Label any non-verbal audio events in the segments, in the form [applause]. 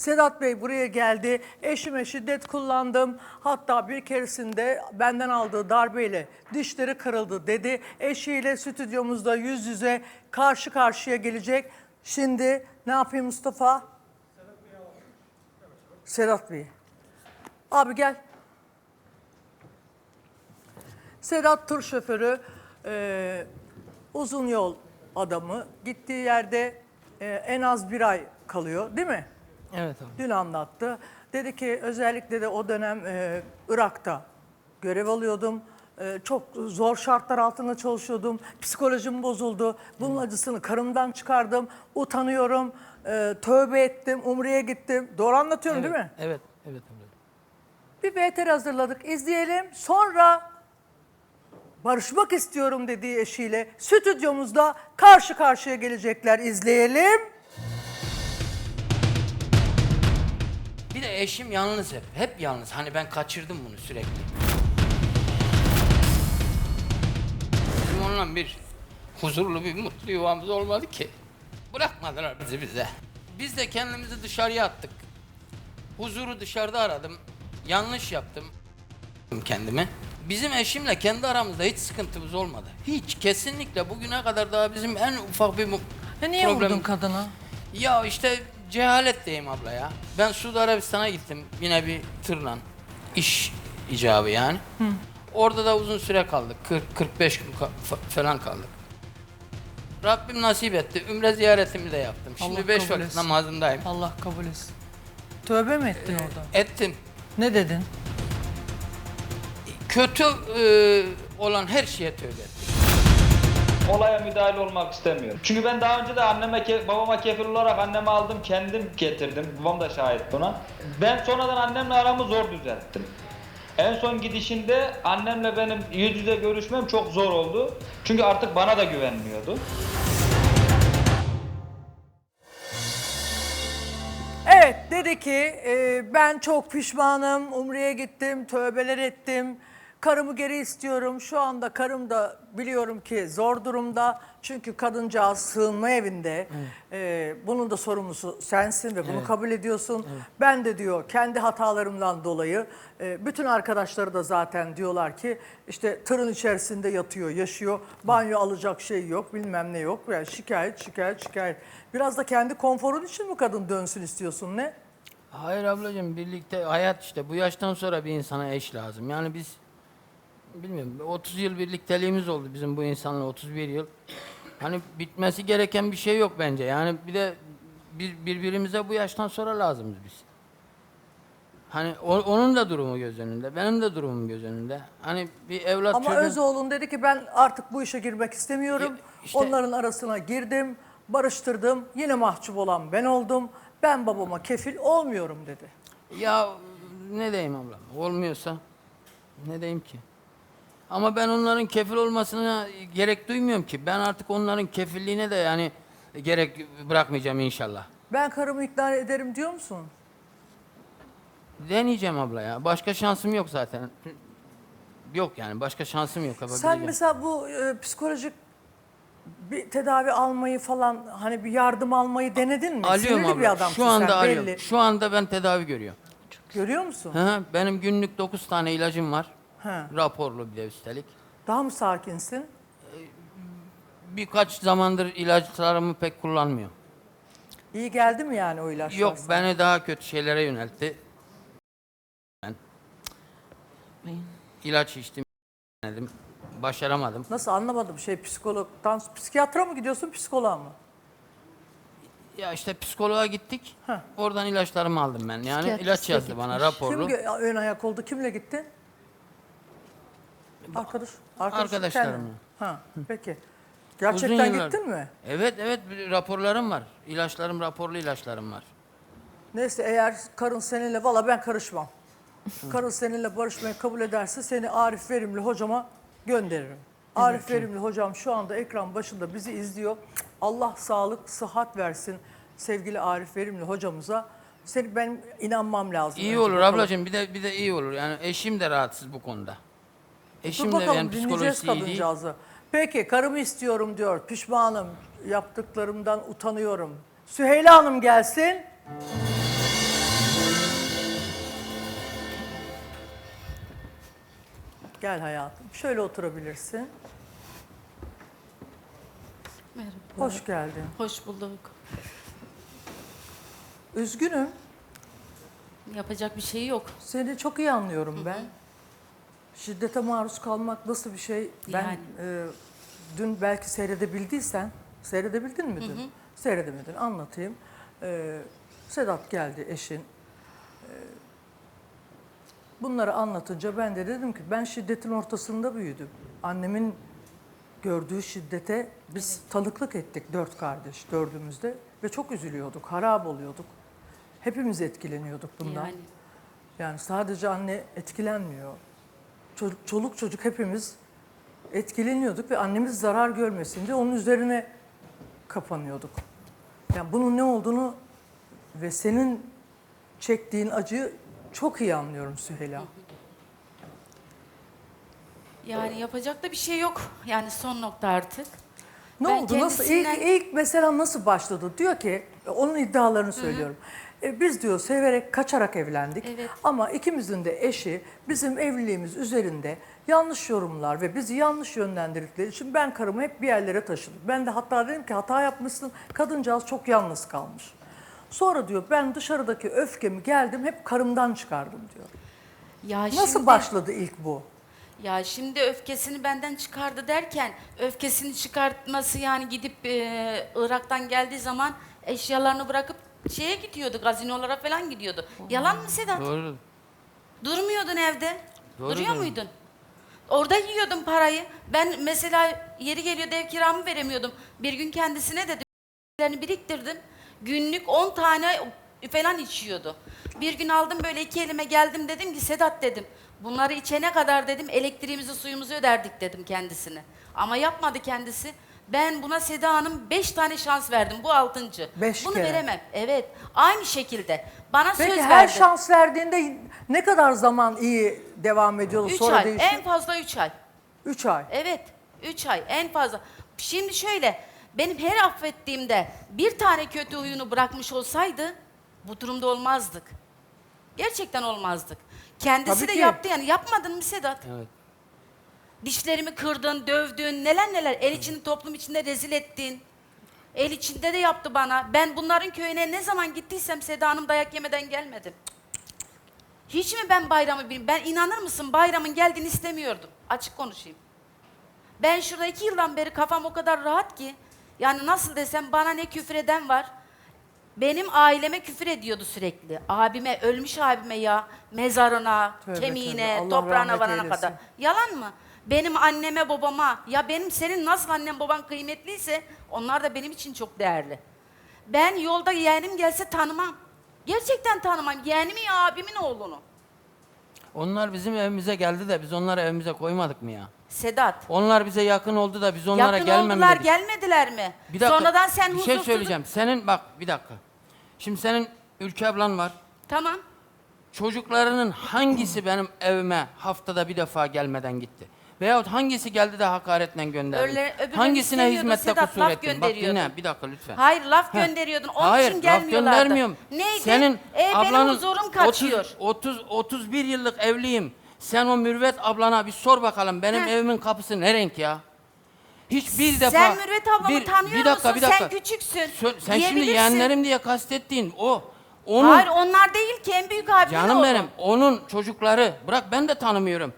Sedat Bey buraya geldi. Eşime şiddet kullandım. Hatta bir keresinde benden aldığı darbeyle dişleri kırıldı dedi. Eşiyle stüdyomuzda yüz yüze karşı karşıya gelecek. Şimdi ne yapayım Mustafa? Sedat Bey. Abi gel. Sedat tır şoförü, e, uzun yol adamı. Gittiği yerde e, en az bir ay kalıyor değil mi? Evet abi. Dün anlattı. Dedi ki özellikle de o dönem e, Irak'ta görev alıyordum. E, çok zor şartlar altında çalışıyordum. Psikolojim bozuldu. Bunun acısını karımdan çıkardım. Utanıyorum. E, tövbe ettim. Umre'ye gittim. Doğru anlatıyorum evet, değil mi? Evet, evet abi. Bir VTR hazırladık. İzleyelim. Sonra barışmak istiyorum dediği eşiyle stüdyomuzda karşı karşıya gelecekler. İzleyelim. Bir de eşim yalnız hep. Hep yalnız. Hani ben kaçırdım bunu sürekli. Bizim onunla bir huzurlu bir mutlu yuvamız olmadı ki. Bırakmadılar bizi bize. Biz de kendimizi dışarıya attık. Huzuru dışarıda aradım. Yanlış yaptım kendimi. Bizim eşimle kendi aramızda hiç sıkıntımız olmadı. Hiç kesinlikle bugüne kadar daha bizim en ufak bir mu- Ya niye problem- vurdun kadını? Ya işte cehalet diyeyim abla ya. Ben Suudi Arabistan'a gittim yine bir tırla. İş icabı yani. Orada da uzun süre kaldık. 40-45 gün ka- fa- falan kaldık. Rabbim nasip etti. Ümre ziyaretimi de yaptım. Şimdi Allah 5 kabul vakit etsin. namazındayım. Allah kabul etsin. Tövbe mi ettin orada? Ettim. Ne dedin? Kötü e, olan her şeye tövbe ettim. Olaya müdahale olmak istemiyorum. Çünkü ben daha önce de anneme, babama kefil olarak annemi aldım, kendim getirdim. Babam da şahit buna. Ben sonradan annemle aramı zor düzelttim. En son gidişinde annemle benim yüz yüze görüşmem çok zor oldu. Çünkü artık bana da güvenmiyordu. Evet dedi ki e, ben çok pişmanım. Umre'ye gittim, tövbeler ettim. Karımı geri istiyorum. Şu anda karım da biliyorum ki zor durumda. Çünkü kadıncağız sığınma evinde. E, bunun da sorumlusu sensin ve bunu kabul ediyorsun. Ben de diyor kendi hatalarımdan dolayı e, bütün arkadaşları da zaten diyorlar ki işte tırın içerisinde yatıyor, yaşıyor. Banyo alacak şey yok, bilmem ne yok. Yani şikayet, şikayet, şikayet. Biraz da kendi konforun için mi kadın dönsün istiyorsun ne? Hayır ablacığım birlikte hayat işte bu yaştan sonra bir insana eş lazım. Yani biz bilmiyorum 30 yıl birlikteliğimiz oldu bizim bu insanla 31 yıl. Hani bitmesi gereken bir şey yok bence. Yani bir de bir, birbirimize bu yaştan sonra lazımız biz. Hani o- onun da durumu göz önünde, benim de durumum göz önünde. Hani bir evlat Ama çocuğu- Özoğlu'nun dedi ki ben artık bu işe girmek istemiyorum. İşte- Onların arasına girdim, barıştırdım. Yine mahcup olan ben oldum. Ben babama kefil olmuyorum dedi. Ya ne diyeyim ablam? Olmuyorsa ne diyeyim ki? Ama ben onların kefil olmasına gerek duymuyorum ki. Ben artık onların kefilliğine de yani gerek bırakmayacağım inşallah. Ben karımı ikna ederim diyor musun? Deneyeceğim abla ya. Başka şansım yok zaten. Yok yani başka şansım yok. Sen yapabileceğim. mesela bu e, psikolojik bir tedavi almayı falan hani bir yardım almayı denedin mi? Alıyorum Sinirli abla. bir adamsın Şu anda sen alıyorum. belli. Şu anda ben tedavi görüyorum. Görüyor musun? Hı hı, Benim günlük 9 tane ilacım var. He. Raporlu bir de üstelik. Daha mı sakinsin? Birkaç zamandır ilaçlarımı pek kullanmıyorum. İyi geldi mi yani o ilaçlar? Yok sana? beni daha kötü şeylere yöneltti. Ben ilaç içtim, denedim, başaramadım. Nasıl anlamadım şey psikologdan psikiyatra mı gidiyorsun psikoloğa mı? Ya işte psikoloğa gittik. Heh. Oradan ilaçlarımı aldım ben. Yani ilaç yazdı bana raporlu. Kim ön ayak oldu? Kimle gittin? Arkadaş. arkadaş Arkadaşlarımla. kendin. Ha, peki. Uzun Gerçekten yıllar- gittin mi? Evet evet bir raporlarım var. İlaçlarım raporlu ilaçlarım var. Neyse eğer karın seninle valla ben karışmam. karın seninle barışmayı kabul ederse seni Arif Verimli hocama gönderirim. Arif Verimli hocam şu anda ekran başında bizi izliyor. Allah sağlık, sıhhat versin sevgili Arif Verimli hocamıza. Seni benim inanmam lazım. İyi önce olur bakalım. ablacığım bir de bir de iyi olur. Yani eşim de rahatsız bu konuda. Dur bakalım yani dinleyeceğiz kadıncağızı. Peki karımı istiyorum diyor. Pişmanım. Yaptıklarımdan utanıyorum. Süheyla Hanım gelsin. Gel hayatım. Şöyle oturabilirsin. Merhaba. Hoş geldin. Hoş bulduk. Üzgünüm. Yapacak bir şey yok. Seni çok iyi anlıyorum ben. Şiddete maruz kalmak nasıl bir şey? Ben Yani. e, dün belki seyredebildiysen, seyredebildin mi dün? Seyredemedin, anlatayım. E, Sedat geldi eşin. E, bunları anlatınca ben de dedim ki ben şiddetin ortasında büyüdüm. Annemin gördüğü şiddete biz tanıklık ettik dört kardeş, dördümüzde ve çok üzülüyorduk, harap oluyorduk. Hepimiz etkileniyorduk bundan. Yani Yani sadece anne etkilenmiyor. Çoluk çocuk hepimiz etkileniyorduk ve annemiz zarar görmesin diye onun üzerine kapanıyorduk. Yani bunun ne olduğunu ve senin çektiğin acıyı çok iyi anlıyorum Süheyla. yani yapacak da bir şey yok. Yani son nokta artık. Ne Ben oldu? Nasıl? İlk, kendisinden- ilk mesela nasıl başladı? Diyor ki, onun iddialarını söylüyorum. E, biz diyor severek, kaçarak evlendik. Evet. Ama ikimizin de eşi bizim evliliğimiz üzerinde yanlış yorumlar ve bizi yanlış yönlendirdikleri için ben karımı hep bir yerlere taşıdım. Ben de hatta dedim ki hata yapmışsın, kadıncağız çok yalnız kalmış. Sonra diyor ben dışarıdaki öfkemi geldim hep karımdan çıkardım diyor. Ya Nasıl şimdi, başladı ilk bu? Ya şimdi öfkesini benden çıkardı derken öfkesini çıkartması yani gidip e, Irak'tan geldiği zaman eşyalarını bırakıp şeye gidiyordu, gazinolara falan gidiyordu. Yalan mı Sedat? Doğru. Durmuyordun evde. Doğru Duruyor diyorsun. muydun? Orada yiyordun parayı. Ben mesela yeri geliyordu ev kiramı veremiyordum. Bir gün kendisine dedim. "Lerini biriktirdim. Günlük 10 tane falan içiyordu. Bir gün aldım böyle iki elime geldim dedim ki Sedat dedim. Bunları içene kadar dedim elektriğimizi suyumuzu öderdik dedim kendisine. Ama yapmadı kendisi. Ben buna Seda Hanım 5 tane şans verdim. Bu altıncı. Beş Bunu kere. veremem. Evet. Aynı şekilde. Bana Peki söz her verdi. şans verdiğinde ne kadar zaman iyi devam ediyordu? 3 Sonra ay. değişiyor? En fazla 3 ay. Üç ay. Evet, 3 ay en fazla. Şimdi şöyle, benim her affettiğimde bir tane kötü huyunu bırakmış olsaydı bu durumda olmazdık. Gerçekten olmazdık. Kendisi Tabii de ki. yaptı yani. Yapmadın mı Sedat? Evet. Dişlerimi kırdın, dövdün, neler neler. El içinde toplum içinde rezil ettin. El içinde de yaptı bana. Ben bunların köyüne ne zaman gittiysem Seda Hanım dayak yemeden gelmedim. Hiç mi ben bayramı bilmiyorum? Ben inanır mısın bayramın geldiğini istemiyordum. Açık konuşayım. Ben şurada iki yıldan beri kafam o kadar rahat ki. Yani nasıl desem bana ne küfür eden var. Benim aileme küfür ediyordu sürekli. Abime, ölmüş abime ya. Mezarına, Tövbe kemiğine, tövbe, Allah toprağına rahmet varana eylesin. kadar. Yalan mı? Benim anneme, babama, ya benim senin nasıl annem baban kıymetliyse onlar da benim için çok değerli. Ben yolda yeğenim gelse tanımam. Gerçekten tanımam. Yeğenimi ya abimin oğlunu. Onlar bizim evimize geldi de biz onları evimize koymadık mı ya? Sedat. Onlar bize yakın oldu da biz onlara Yakın gelmem oldular, dedik. gelmediler mi? Bir dakika. Sonradan sen bir şey söyleyeceğim. Senin bak bir dakika. Şimdi senin Ülke ablan var. Tamam. Çocuklarının hangisi benim evime haftada bir defa gelmeden gitti? Veyahut hangisi geldi de hakaretle gönderdi? Öyle- Hangisine hizmette Sedat, kusur laf ettin? Bak dinle bir dakika lütfen. Hayır laf Heh. gönderiyordun. Onun Hayır, için laf gelmiyorlardı. göndermiyorum. Neydi? Senin e, benim ablanın huzurum kaçıyor. 30, 30, 31 yıllık evliyim. Sen o mürvet ablana bir sor bakalım benim Heh. evimin kapısı ne renk ya? Hiç bir defa... Sen Mürvet ablamı bir, tanıyor bir dakika, musun? Bir dakika. Sen küçüksün. Sö- Sen şimdi yeğenlerim diye kastettiğin o. Onun, Hayır onlar değil ki en büyük abimin Canım oğlu. benim, onun çocukları, bırak ben de tanımıyorum.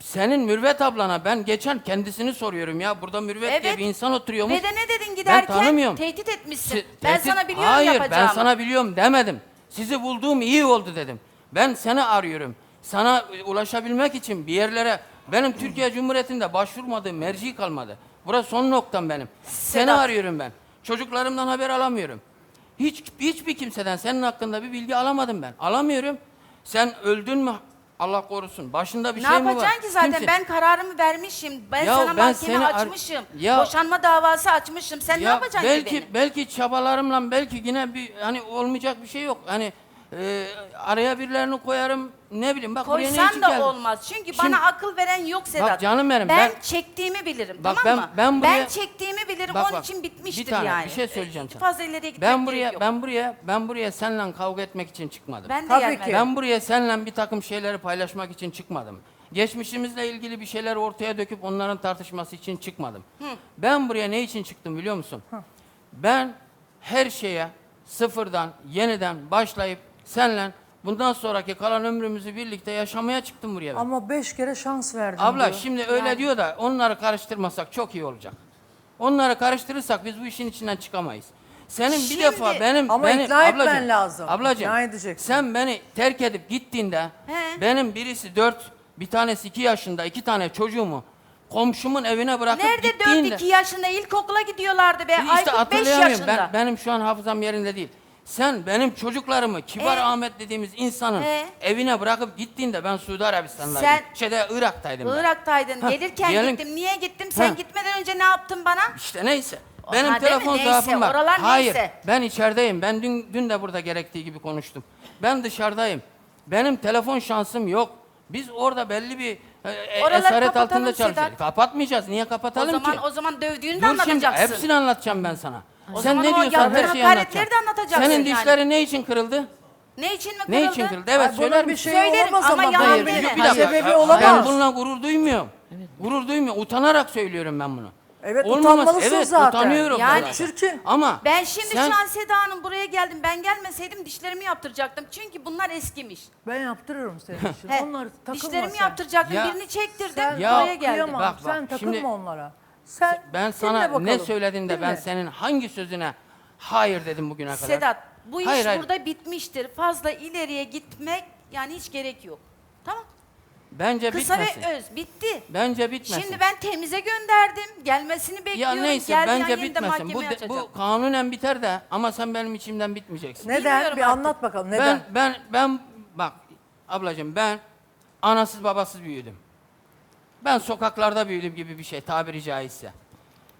Senin Mürvet ablana ben geçen kendisini soruyorum ya. Burada Mürvet diye Evet. bir insan oturuyormuş. Ve de ne dedin giderken? Ben tanımıyorum. Tehdit etmişsin. Si- ben tehdit- sana biliyorum Hayır, yapacağımı. ben sana biliyorum demedim. Sizi bulduğum iyi oldu dedim. Ben seni arıyorum. Sana e, ulaşabilmek için bir yerlere benim Türkiye Cumhuriyeti'nde başvurmadığım merci kalmadı. Burası son noktam benim. Seni Sedat. arıyorum ben. Çocuklarımdan haber alamıyorum. Hiç hiçbir kimseden senin hakkında bir bilgi alamadım ben. Alamıyorum. Sen öldün mü? Allah korusun. Başında bir ne şey mi var? yapacaksın ki zaten Kimse- ben kararımı vermişim. Ben Ya sana ben mahkeme seni ar- açmışım. Ya- Boşanma davası açmışım. Sen ne Ya yapacaksın belki ki beni? belki çabalarımla belki yine bir hani olmayacak bir şey yok. Hani e, araya birilerini koyarım ne bileyim bak buraya ne Koysan da geldim? olmaz. Çünkü Şimdi- bana akıl veren yok Sedat. canım benim, Ben, ben- çektiğimi bilirim Bak tamam ben- mı? ben buraya- çektiğimi bilirim. Bak, Onun bak, için bitmiştir bir tane, yani. bir şey söyleyeceğim sana. Fazla ileriye gitmek Ben gerek buraya yok. ben buraya ben buraya seninle kavga etmek için çıkmadım. Ben de Tabii gelmedim. ki. Ben buraya seninle bir takım şeyleri paylaşmak için çıkmadım. Geçmişimizle ilgili bir şeyler ortaya döküp onların tartışması için çıkmadım. Ben buraya ne için çıktım biliyor musun? Ben her şeye sıfırdan, yeniden başlayıp senle bundan sonraki kalan ömrümüzü birlikte yaşamaya çıktım buraya ben. Ama beş kere şans verdin Abla diyor. şimdi öyle diyor da onları karıştırmasak çok iyi olacak. Onları karıştırırsak biz bu işin içinden çıkamayız. Senin Şimdi- bir defa benim Ama beni, ikna etmen ablacığım, lazım. Ablacığım İkna edeceksin. sen beni terk edip gittiğinde He. benim birisi dört, bir tanesi iki yaşında iki tane çocuğumu komşumun evine bırakıp Nerede gittiğinde 4-2 yaşında ilkokula gidiyorlardı be. işte Aykut 5 hatırlayamıyorum. yaşında. Ben, benim şu an hafızam yerinde değil. Sen benim çocuklarımı Kibar Ee? Ahmet dediğimiz insanın Ee? evine bırakıp gittiğinde ben Suudi Arabistan'daydım. Sen- Şeyde Irak'taydım ben. Irak'taydın. Ha, Gelirken diyelim- gittim. Niye gittim? Sen Ha. gitmeden önce ne yaptın bana? İşte neyse. O- Benim değil mi? telefon Neyse, zaafım var. oralar Hayır. neyse. Ben içerideyim. Ben dün dün de burada gerektiği gibi konuştum. Ben dışarıdayım. Benim telefon şansım yok. Biz orada belli bir e, e, Oraları esaret kapatalım altında çalışıyoruz. Kapatmayacağız. Niye O kapatalım zaman ki? o zaman dövdüğünü de Dur şimdi anlatacaksın. hepsini anlatacağım ben sana. O Sen ne diyorsan yaptığın her şeyi hakaretleri anlatacağım. de anlatacaksın Senin yani. dişlerin ne için kırıldı? Ne için mi kırıldı? Ne için kırıldı? Evet Ay, bunun söyler bir misin? şey Söylerim olamaz ama ama. yalan değil. bir, dakika, sebebi Ben olamaz. bununla gurur duymuyorum. Gurur duymuyorum. Utanarak söylüyorum ben bunu. Evet, utanmalısın evet, zaten. utanıyorum. Yani- zaten. Çirkin. Ama Ben şimdi sen- şu an Seda Hanım buraya geldim. Ben gelmeseydim dişlerimi yaptıracaktım. Çünkü bunlar eskimiş. Ben yaptırırım senin için. He, Onları takılma dişlerimi sen. yaptıracaktım. Ya- Birini çektirdim. Sen Ya- buraya geldim. kıyamam. Bak, bak, sen takılma şimdi- onlara. Sen ben dinle sana ne söyledim de ben Dinle. senin hangi sözüne hayır dedim bugüne kadar? Sedat bu iş Hayır, hayır. burada bitmiştir. Fazla ileriye gitmek yani hiç gerek yok. Tamam. Bence Kısa bitmesin. ve öz bitti. Bence bitmesin. Şimdi ben temize gönderdim. Gelmesini ya bekliyorum. neyse an bence yeniden bitmesin. Bu, mahkemeye de- açacağım. bu kanunen biter de ama sen benim içimden bitmeyeceksin. Neden? Bilmiyorum Bir artık. anlat bakalım. Neden? Ben ben ben bak ablacığım ben anasız babasız büyüdüm. Ben sokaklarda büyüdüm gibi bir şey tabiri caizse.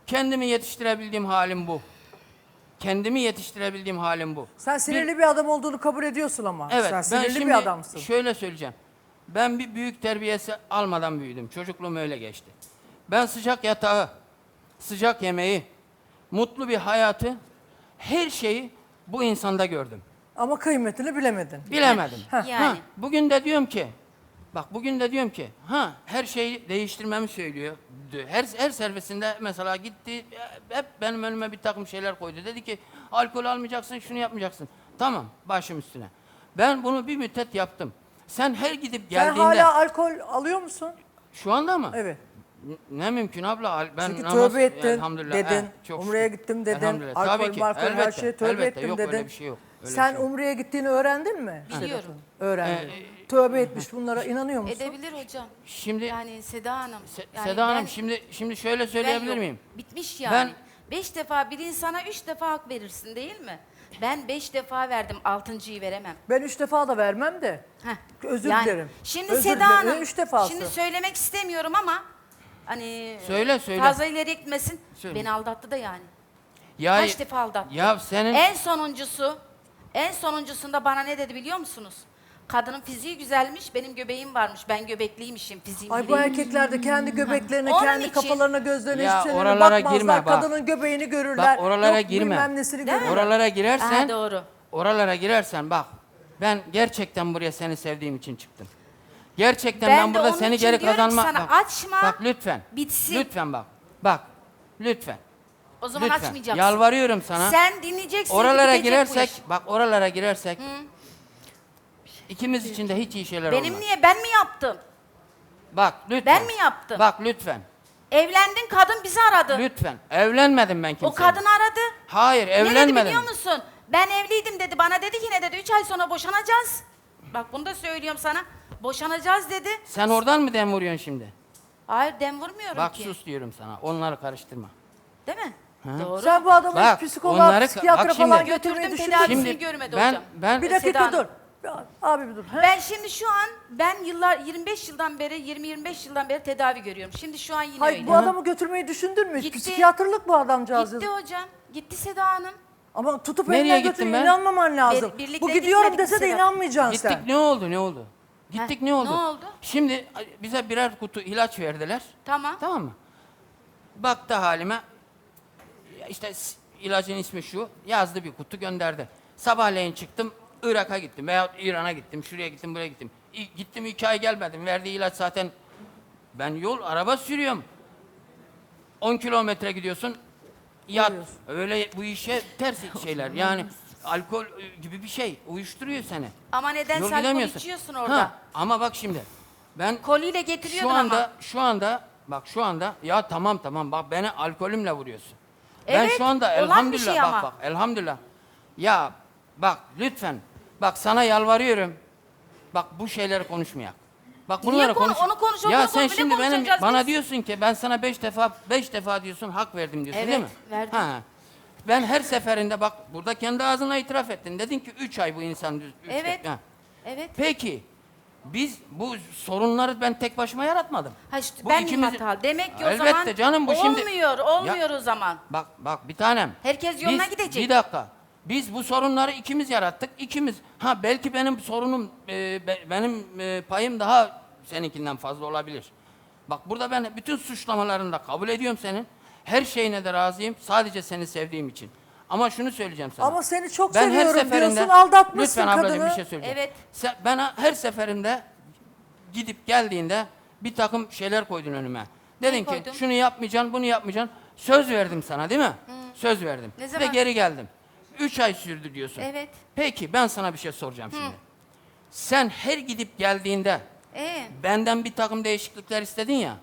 Kendimi yetiştirebildiğim halim bu. Kendimi yetiştirebildiğim halim bu. Sen sinirli bir, adam olduğunu kabul ediyorsun ama. Evet, Sen ben sinirli şimdi bir adamsın. şöyle söyleyeceğim. Ben bir büyük terbiyesi almadan büyüdüm. Çocukluğum öyle geçti. Ben sıcak yatağı, sıcak yemeği, mutlu bir hayatı, her şeyi bu insanda gördüm. Ama kıymetini bilemedin. Bilemedim. Yani. Ha, bugün de diyorum ki, bak bugün de diyorum ki, ha her şeyi değiştirmemi söylüyor. Her her servisinde mesela gitti, hep benim önüme bir takım şeyler koydu. Dedi ki, alkol almayacaksın, şunu yapmayacaksın. Tamam, başım üstüne. Ben bunu bir müddet yaptım. Sen her gidip Sen geldiğinde, hala alkol alıyor musun? şu anda mı? Evet. N- Ne mümkün abla? Ben Çünkü namaz- tövbe ettin Elhamdülillah, dedin. he, çok Umre'ye gittim dedin. Alkol, Tabii ki, her elbette, şeye tövbe elbette. ettim Yok dedin. öyle bir şey yok. Öyle Sen şey. Umre'ye gittiğini öğrendin mi? Biliyorum. Öğrendin. Ee, tövbe etmiş bunlara inanıyor musun? Edebilir hocam. Şimdi Yani Seda Hanım. Se- yani Seda Hanım ben- şimdi şimdi şöyle ben söyleyebilir yok. miyim? Bitmiş yani. Ben- Beş defa bir insana üç defa hak verirsin değil mi? Ben beş defa verdim, altıncıyı veremem. Ben üç defa da vermem de. Heh. Özür Yani dilerim. Şimdi Özür Seda dilerim. Hanım, Üç defası. şimdi söylemek istemiyorum ama hani Söyle, söyle. fazla ileri gitmesin. Söyle. Beni aldattı da yani. Ya Kaç defa aldattı? Ya senin En sonuncusu, en sonuncusunda bana ne dedi biliyor musunuz? Kadının fiziği güzelmiş, benim göbeğim varmış. Ben göbekliymişim, fiziğim Ay bu erkekler de kendi göbeklerine, Onun kendi için- kafalarına, gözlerine Ya hiçbir şeylerine oralara bakmazlar. girme bak. Kadının göbeğini görürler. Bak oralara Yok, girme. bilmem nesini Değil mi? görürler. oralara girersen Aha, doğru. oralara girersen bak ben gerçekten buraya seni sevdiğim için çıktım. Gerçekten Ben ben, de burada onun seni için geri diyorum ki kazanma. sana, bak, açma, Bak lütfen. bitsin. Lütfen bak. Bak. Lütfen. O zaman lütfen. açmayacaksın. Yalvarıyorum sana. Sen dinleyeceksin. oralara bu girersek, iş. bak oralara girersek ikimiz için de hiç iyi şeyler Benim olmaz. niye? Ben mi yaptım? Bak lütfen. Ben mi yaptım? Bak lütfen. Evlendin kadın bizi aradı. Lütfen. Evlenmedim ben kimseyle. O kadın aradı. Hayır Ne dedi evlenmedim. biliyor musun? Ben evliydim dedi. Bana dedi ki ne dedi? Üç ay sonra boşanacağız. Bak bunu da söylüyorum sana. Boşanacağız dedi. Sen oradan mı dem vuruyorsun şimdi? Hayır dem vurmuyorum Bak ki. sus diyorum sana. Onları karıştırma. Değil mi? Doğru. Sen bu adamı Bak, hiç psikoloğa, onları- psikiyatra bak şimdi- falan götürmeyi Götürdüm, tedavisini mü? Şimdi görmedi ben hocam. ben Bir Seda dakika Hanım. dur. Bir- Abi bir dur. He? Ben şimdi şu an ben yıllar 25 yıldan beri 20-25 yıldan beri tedavi görüyorum. Şimdi şu an yine Hayır öyle. bu adamı götürmeyi düşündün mü? Gitti. Psikiyatrlık bu adamcağız. Gitti hocam. Gitti Seda Hanım. Ama tutup Nereye elinden gittin götürüyor ben? inanmaman lazım. Bir- birlikte bu gidiyorum gitmedik dese de inanmayacaksın gittik sen. ne oldu ne oldu? Gittik Heh, ne oldu? ne oldu? Şimdi bize birer kutu ilaç verdiler. Tamam. Tamam mı? Baktı halime. İşte ilacın ismi şu. Yazdı bir kutu gönderdi. Sabahleyin çıktım Irak'a gittim veya İran'a gittim. Şuraya gittim buraya gittim. İ- Gittim iki ay gelmedim. Verdiği ilaç zaten ben yol araba sürüyorum. 10 kilometre gidiyorsun. Yat. Öyle bu işe ters [laughs] şeyler. Yani alkol e, gibi bir şey uyuşturuyor seni. Ama neden Yol sen alkol içiyorsun orada? Ha, ama bak şimdi. Ben Koliyle şu getiriyordun anda ama. şu anda bak şu anda ya tamam tamam bak beni alkolümle vuruyorsun. Ben Evet, şu anda olan bir elhamdülillah şey bak ama. bak elhamdülillah. Ya bak lütfen bak sana yalvarıyorum. Bak bu şeyleri konuşmayak. Bak Niye bunları konu- konuş. onu konuşalım, Ya sen şimdi benim konuşacağız bana biz? diyorsun ki ben sana beş defa beş defa diyorsun hak verdim diyorsun Evet, değil mi? verdim. Ha. Ben her seferinde bak burada kendi ağzına itiraf ettin. Dedin ki üç ay bu insan düz. üç Evet. Ha. Evet. Peki biz bu sorunları ben tek başıma yaratmadım. Ha işte Bu ben ikimiz- hatalı? Demek ki o Elbette zaman canım, bu şimdi- olmuyor, olmuyor o zaman. Bak bak bir tanem. Herkes yoluna Biz- gidecek. Bir dakika. Biz bu sorunları ikimiz yarattık. İkimiz. Ha belki benim sorunum e, be- benim e, payım daha seninkinden fazla olabilir. Bak burada ben bütün suçlamalarını da kabul ediyorum senin. Her şeyine de razıyım. Sadece seni sevdiğim için. Ama şunu söyleyeceğim sana. Ama seni çok Ben her seviyorum seferinde- diyorsun, aldatmışsın Lütfen ablacığım kadını. bir şey söyleyeceğim. Evet. Sen, ben her seferinde gidip geldiğinde bir takım şeyler koydun önüme. Dedin ki koydum? şunu yapmayacaksın, bunu yapmayacaksın. Söz verdim sana değil mi? Söz verdim. Ne Ve zaman? geri geldim. Üç ay sürdü diyorsun. Evet. Peki ben sana bir şey soracağım şimdi. Sen her gidip geldiğinde Ee, benden bir takım değişiklikler istedin ya.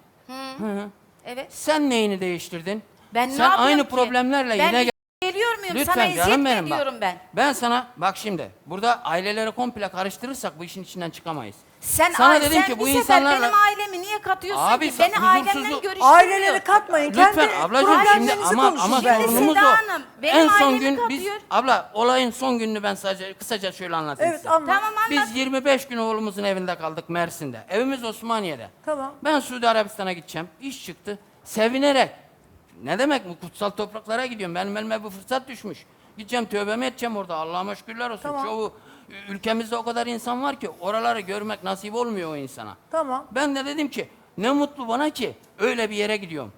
evet. Sen neyini değiştirdin? Ben ne Sen yapıyorum aynı ki? problemlerle ben yine geliyor muyum? Lütfen Sana eziyet canım mi benim bak. ediyorum ben? Ben sana bak şimdi burada aileleri komple karıştırırsak bu işin içinden çıkamayız. Sen, Sana dedim sen ki bu bir sefer insanlarla- benim ailemi niye katıyorsun Abi ki? sen Beni huzursuzluğu- görüştürmüyor. Aileleri katmayın. Lütfen Kendi ablacığım şimdi problemlerinizi ama konuşun ama bence. sorunumuz Seda o. Hanım, benim en son ailemi gün biz katıyor. abla olayın son gününü ben sadece kısaca şöyle anlatayım Evet size. anlat. Tamam anlat. Biz 25 gün oğlumuzun evinde kaldık Mersin'de. Evimiz Osmaniye'de. Tamam. Ben Suudi Arabistan'a gideceğim. İş çıktı. Sevinerek. Ne demek bu kutsal topraklara gidiyorum. Benim elime bu fırsat düşmüş. Gideceğim tövbemi edeceğim orada. Allah'ıma şükürler olsun. Tamam. Çoğu ülkemizde o kadar insan var ki oraları görmek nasip olmuyor o insana. Tamam. Ben de dedim ki ne mutlu bana ki öyle bir yere gidiyorum.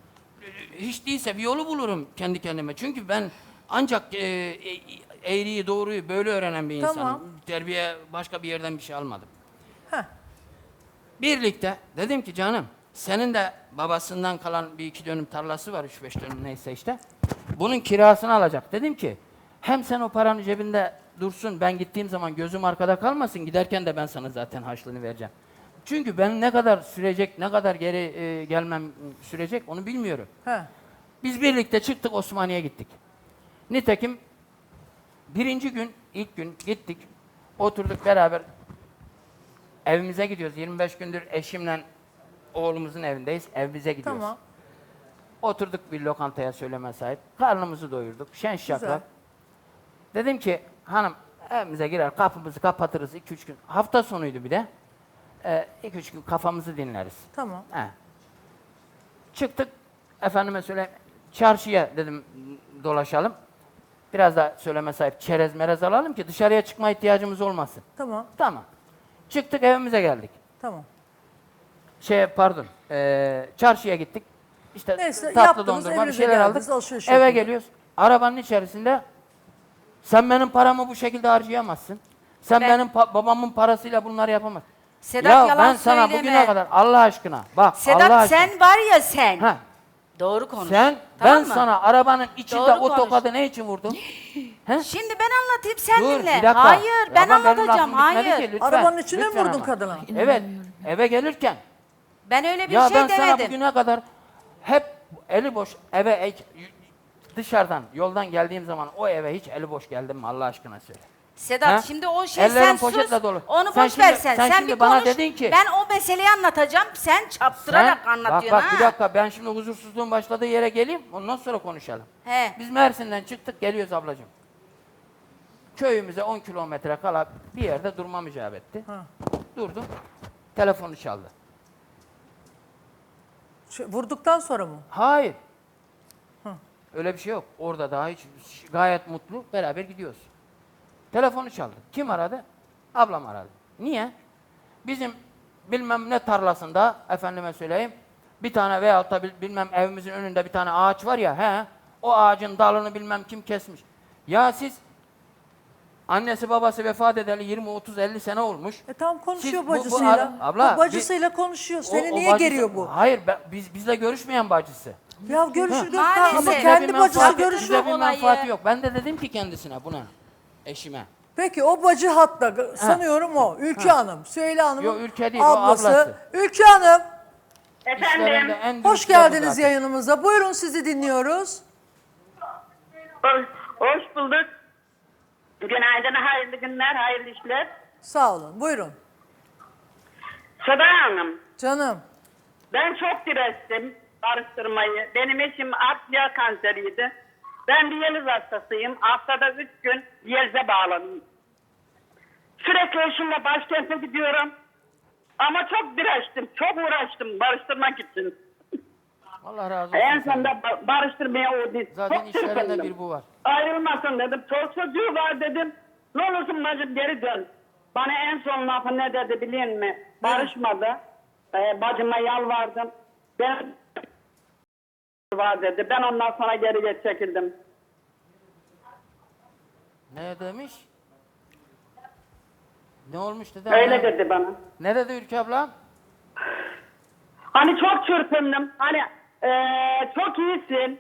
Hiç değilse bir yolu bulurum kendi kendime. Çünkü ben ancak e, e, eğriyi doğruyu böyle öğrenen bir insanım. Tamam. Terbiye başka bir yerden bir şey almadım. Heh. Birlikte dedim ki canım senin de babasından kalan bir iki dönüm tarlası var üç beş dönüm neyse işte. Bunun kirasını alacak. Dedim ki hem sen o paranın cebinde dursun ben gittiğim zaman gözüm arkada kalmasın giderken de ben sana zaten harçlığını vereceğim. Çünkü ben ne kadar sürecek ne kadar geri e, gelmem sürecek onu bilmiyorum. Heh. Biz birlikte çıktık Osmaniye gittik. Nitekim birinci gün, ilk gün gittik. Oturduk beraber. Evimize gidiyoruz. 25 gündür eşimle oğlumuzun evindeyiz. Evimize gidiyoruz. Tamam. Oturduk bir lokantaya söyleme sahip. Karnımızı doyurduk. Şen şakrak. Dedim ki hanım evimize girer kapımızı kapatırız 2-3 gün. Hafta sonuydu bir de. 2-3 gün kafamızı dinleriz. Tamam. He. Çıktık efendime söyleyeyim çarşıya dedim dolaşalım. Biraz da söyleme sahip çerez merez alalım ki dışarıya çıkma ihtiyacımız olmasın. Tamam. Tamam. Çıktık evimize geldik. Tamam. Şey pardon eee, çarşıya gittik. İşte Neyse, tatlı yaptınız, dondurma bir evinize şeyler geldiniz, aldık. alışveriş Eve yaptınız. geliyoruz. Arabanın içerisinde sen benim paramı bu şekilde harcayamazsın. Sen Ben- benim pa- babamın parasıyla bunları yapamazsın. Sedat ya yalan ben sana söyleme. bugüne kadar Allah aşkına bak Sedat Allah aşkına. sen var ya sen. Ha, Doğru konuş. sen Tamam ben mı? sana arabanın içinde Doğru o konuş. tokadı ne için vurdum? [laughs] He? Şimdi ben anlatayım sen Dur, dinle. bir dakika. Hayır ben Ama benim anlatacağım. lafım bitmedi Hayır. ki, lütfen. Arabanın içine mi Lütfen vurdun ama. kadına? Evet. Eve gelirken Ben öyle bir ya şey ben sana demedim. bugüne kadar hep eli boş eve hiç- dışarıdan yoldan geldiğim zaman o eve hiç eli boş geldim mi Allah aşkına söyle. Sedat Ha? şimdi o şey Ellerin sen sus. dolu. Onu Sen boş şimdi- ver sen. sen Sen, şimdi bir bana konuş. dedin ki- Ben o meseleyi anlatacağım. Sen çaptırarak Sen- anlatıyorsun bak bak ha. bir dakika ben şimdi huzursuzluğun başladığı yere geleyim ondan sonra konuşalım. He. Biz Mersin'den çıktık geliyoruz ablacığım. Köyümüze 10 kilometre kala bir yerde durmam icap etti. Ha. Durdum. Telefonu çaldı. Şu- vurduktan sonra mı? Hayır. Öyle bir şey yok. Orada daha hiç gayet mutlu beraber gidiyoruz. Telefonu çaldı. Kim aradı? Ablam aradı. Niye? Bizim bilmem ne tarlasında efendime söyleyeyim bir tane veyahut da bil- bilmem evimizin önünde bir tane ağaç var ya he o ağacın dalını bilmem kim kesmiş. Ya siz Annesi babası vefat edeli 20 30 50 sene olmuş. E tamam konuşuyor Siz bu- bu bacısıyla. ab- abla, Bu bacısıyla konuşuyor. O- Seni o niye bacısı- geriyor bu? Hayır ben- biz bizle görüşmeyen bacısı. Ya görüşür görüşür ama kendi bir bacısı bize bir menfaati yok. Ben de dedim ki kendisine buna eşime. Peki o bacı hatta sanıyorum o. Ülke Hanım, Süheyla Hanım'ın Yok, Ülke değil, o ablası. ablası. Ülke Hanım Efendim, en hoş bu geldiniz zaten. yayınımıza. Buyurun sizi dinliyoruz. hoş bulduk. Günaydın, hayırlı günler, hayırlı işler. Sağ olun. Buyurun. Seda Hanım, Canım. ben çok direttim barıştırmayı. Benim eşim akciğer kanseriydi. Ben bir yeliz hastasıyım. Haftada üç gün yelze bağlanıyorum. Sürekli eşimle başkente gidiyorum. Ama çok dirençtim, çok uğraştım barıştırmak için. Allah razı olsun. En sonunda ba- barıştırmaya o değil. Zaten çok işlerinde çırpındım. bir bu var. Ayrılmasın dedim. Çok çocuğu var dedim. Ne olursun bacım geri dön. Bana en son lafı ne dedi biliyor musun? Barışmadı. Ee, bacıma yalvardım. Ben var dedi. Ben ondan sonra geri geç çekildim. Ne demiş? Ne olmuş dedi? Öyle abla? dedi bana. Ne dedi Ülke abla? Hani çok çırpındım. Hani eee, çok iyisin.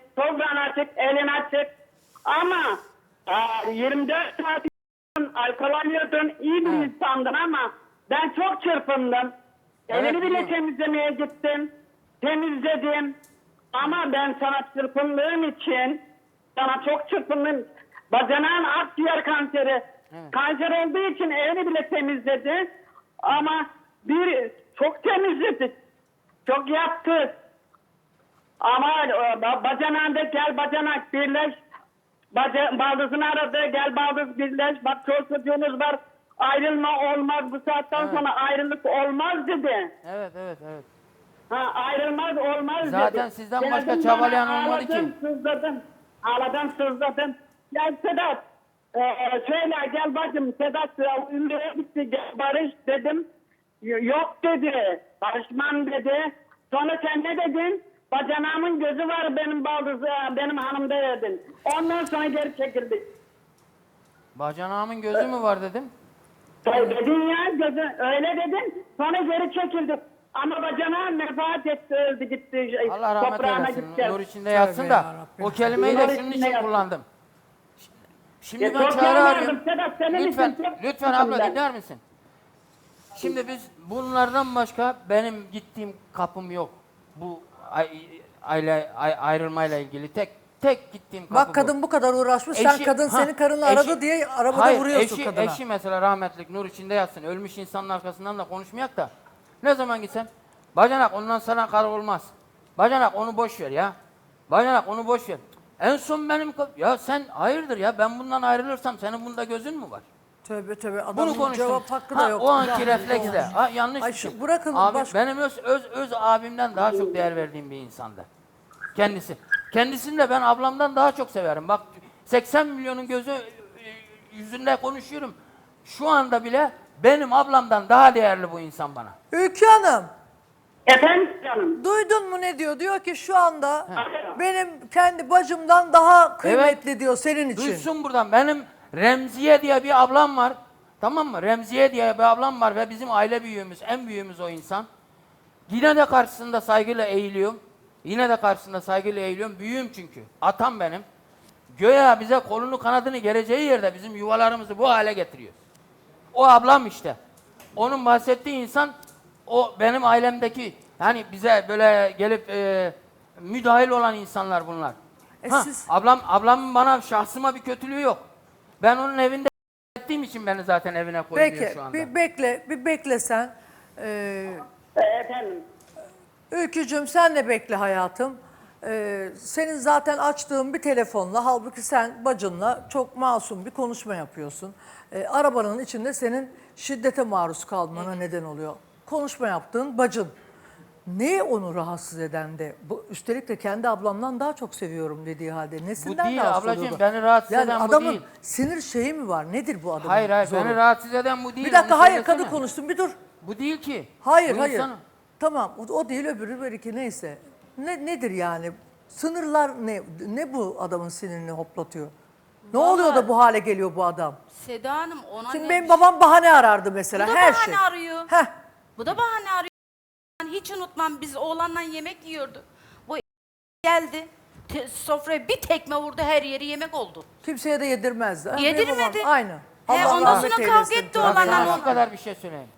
Açık, elin açık. Ama eee, 24 saat alkol alıyordun. iyi bir Evet. insandın ama ben çok çırpındım. Evet, Elini bile temizlemeye gittim. Temizledim. Ama ben sana çırpındığım için sana çok çırpındım. Bacanağın akciğer kanseri. Evet. Kanser olduğu için evini bile temizledi. Ama bir çok temizledi. Çok yaptı. Ama e, ba- bacanağında gel bacanak birleş. Baca, baldızını aradı. Gel baldız birleş. Bak çok çocuğunuz var. Ayrılma olmaz. Bu saatten Evet. sonra ayrılık olmaz dedi. Evet evet evet. Ha, ayrılmaz olmaz Zaten dedi. sizden Geldim başka çabalayan olmadı ki. Sızladım. Ağladım sızladım. Gel Sedat. E, e, söyle gel bacım Sedat Ümre'ye gitti gel barış dedim. Yok dedi. Barışmam dedi. Sonra sen ne dedin? Bacanağımın gözü var benim baldızı, benim hanımda dedin. Ondan sonra geri çekildik. Bacanağımın gözü mü var dedim. Sen dedin ya gözü öyle dedin. Sonra geri çekildik. Ama bacanağım vefat etti öldü gitti. Allah rahmet Toprağına eylesin. gitti. Nur içinde yatsın Tövbe da. yarabbim. O kelimeyi de Nur şunun içinde için yatsın. kullandım. Şimdi Ya ben çok çare yalvardım arıyorum. Sedat, senin Lütfen, için çok lütfen abla üzüldüm dinler misin? Şimdi biz bunlardan başka benim gittiğim kapım yok. Bu aile ay- ayrılmayla ilgili tek tek gittiğim kapı Bak kadın bu kadar uğraşmış. Sen Eşi- kadın ha, seni karını eşi- aradı diye arabada Hayır, vuruyorsun eşi, kadına. Eşi mesela rahmetlik nur içinde yatsın. Ölmüş insanın arkasından da konuşmayak da. Ne zaman gitsem bacanak ondan sana karı olmaz. Bacanak onu boş ver ya. Bacanak onu boş ver. En son benim ya sen hayırdır ya ben bundan ayrılırsam senin bunda gözün mü var? Tövbe tövbe Bunu adamın konuştum. cevap hakkı Ha, da yok. O anki refleksle. Ha, yanlış Ay bir şu- şey. bırakın Abi, başka- Benim öz, öz, öz abimden daha çok değer verdiğim bir insandı. Kendisi. Kendisini de ben ablamdan daha çok severim. Bak 80 milyonun gözü e, yüzünde konuşuyorum. Şu anda bile benim ablamdan daha değerli bu insan bana. Ülke Hanım Efendim canım. duydun mu ne diyor? Diyor ki şu anda benim kendi bacımdan daha kıymetli diyor senin için. Duysun buradan. Benim Remziye diye bir ablam var. Tamam mı? Remziye diye bir ablam var ve bizim aile büyüğümüz, en büyüğümüz o insan. Yine de karşısında saygıyla eğiliyorum. Yine de karşısında saygıyla eğiliyorum. Büyüğüm çünkü. Atam benim. Göya bize kolunu kanadını gereceği yerde bizim yuvalarımızı bu hale getiriyor. O ablam işte. Onun bahsettiği insan o benim ailemdeki yani bize böyle gelip e, müdahil olan insanlar bunlar. E Ha, siz- ablam ablamın bana şahsıma bir kötülüğü yok. Ben onun evinde ettiğim için beni zaten evine koyuyor Peki şu anda. bir bekle bir bekle sen. Ee, Efendim. Ülkücüm sen de bekle hayatım. Ee, senin zaten açtığın bir telefonla halbuki sen bacınla çok masum bir konuşma yapıyorsun. Ee, arabanın içinde senin şiddete maruz kalmana neden oluyor. Konuşma yaptığın bacın. Ne onu rahatsız eden de bu üstelik de kendi ablamdan daha çok seviyorum dediği halde nesinden değil rahatsız ablacığım, oluyordu? beni rahatsız yani eden bu adamın değil. sinir şeyi mi var? Nedir bu adamın hayır hayır zoru? beni rahatsız eden bu değil. Bir dakika onu hayır söylesene. kadın konuştun bir dur. Bu değil ki. Hayır Bu hayır. insanın- Tamam o, o değil öbürü belki neyse. Ne, nedir yani? Sınırlar ne? Ne bu adamın sinirini hoplatıyor? Ne oluyor da bu hale geliyor bu adam? Seda Hanım ona Şimdi ne- benim babam bahane arardı mesela Bu da her bahane şey. arıyor. Heh. Bu da bahane arıyor. Hiç unutmam biz oğlanla yemek yiyorduk. Bu geldi. te- sofraya bir tekme vurdu her yeri yemek oldu. Kimseye de yedirmezdi. Ha, benim Yedirmedi. Aynı. He, Allah ondan rahmet sonra kavga eylesin. etti oğlanla. Bak sana yarabbim. şu kadar bir şey söyleyeyim.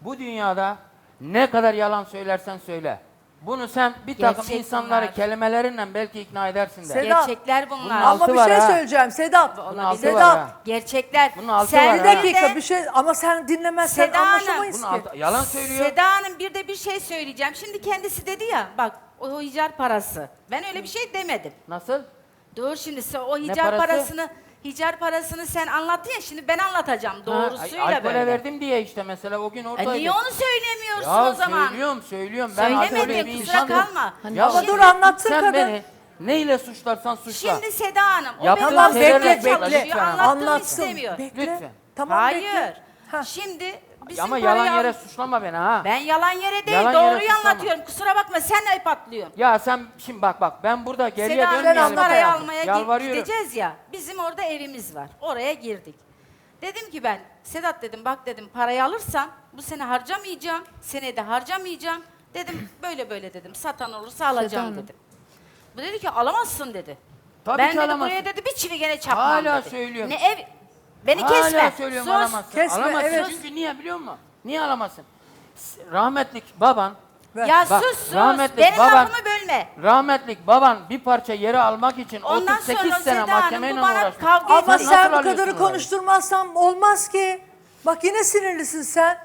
Bu dünyada ne kadar yalan söylersen söyle. Bunu sen bir takım Gerçek insanları bunlar. kelimelerinle belki ikna edersin de. Sedat, Gerçekler bunlar. Bunun Ama altı bir şey ha. söyleyeceğim Sedat. Bunun altı Sedat. var ha. Gerçekler. Bunun altı Sen var Bir ha. dakika de- bir şey ama sen dinlemezsen Seda Hanım, anlaşamayız Bunun ki. altı, yalan söylüyor. Seda Hanım bir de bir şey söyleyeceğim. Şimdi kendisi dedi ya bak o icar parası. Ben öyle bir şey demedim. Nasıl? Dur şimdi sen o hicar parası? parasını hicar parasını sen anlattın ya şimdi ben anlatacağım Ha, doğrusuyla alkole böyle. verdim diye işte mesela o gün E oradaydı. niye onu söylemiyorsun ya o zaman? söylüyorum söylüyorum. Ben alkolik bir Söylemedin kusura insanım. kalma. Ya Ama şimdi dur anlatsın sen kadın. beni neyle suçlarsan suçla. Şimdi Seda Hanım o Yaptığın benim Tamam şeylerle bekle bekle. Anlattığımı Anlatsın. istemiyor. Bekle. Lütfen. Tamam Hayır. bekle. Ha. Şimdi bizim Ama yalan parayı yere al- suçlama beni ha. Ben yalan yere değil Yalan yere doğruyu suçlama. anlatıyorum. Kusura bakma sen de patlıyorsun. Ya sen şimdi bak bak ben burada geriye Seda dönmüyorum. parayı hayatım. almaya gi- Yalvarıyorum. gideceğiz ya. Bizim orada evimiz var. Oraya girdik. Dedim ki ben Sedat dedim bak dedim parayı alırsam bu sene harcamayacağım. Senede harcamayacağım. Dedim [clears throat] böyle böyle dedim. Satan olursa alacağım Hanım. dedim. Bu dedi ki alamazsın dedi. Tabii ben ki dedi alamazsın. buraya dedi bir çivi gene çakmam Hala dedi. söylüyorum. Ne ev Beni Hala kesme. söylüyorum Sus. alamazsın. Kesme, alamazsın evet. çünkü niye biliyor musun? Niye alamazsın? S- Rahmetlik baban. Ya Bak, sus sus. rahmetli Benim baban- lafımı bölme. rahmetlik baban bir parça yeri almak için Ondan 38 sonra sene Seda Hanım mahkemeyle bu bana uğraştı. kavga Ama. Nasıl sen bu alıyorsun kadarı orayı? konuşturmazsan olmaz ki. Bak yine sinirlisin sen.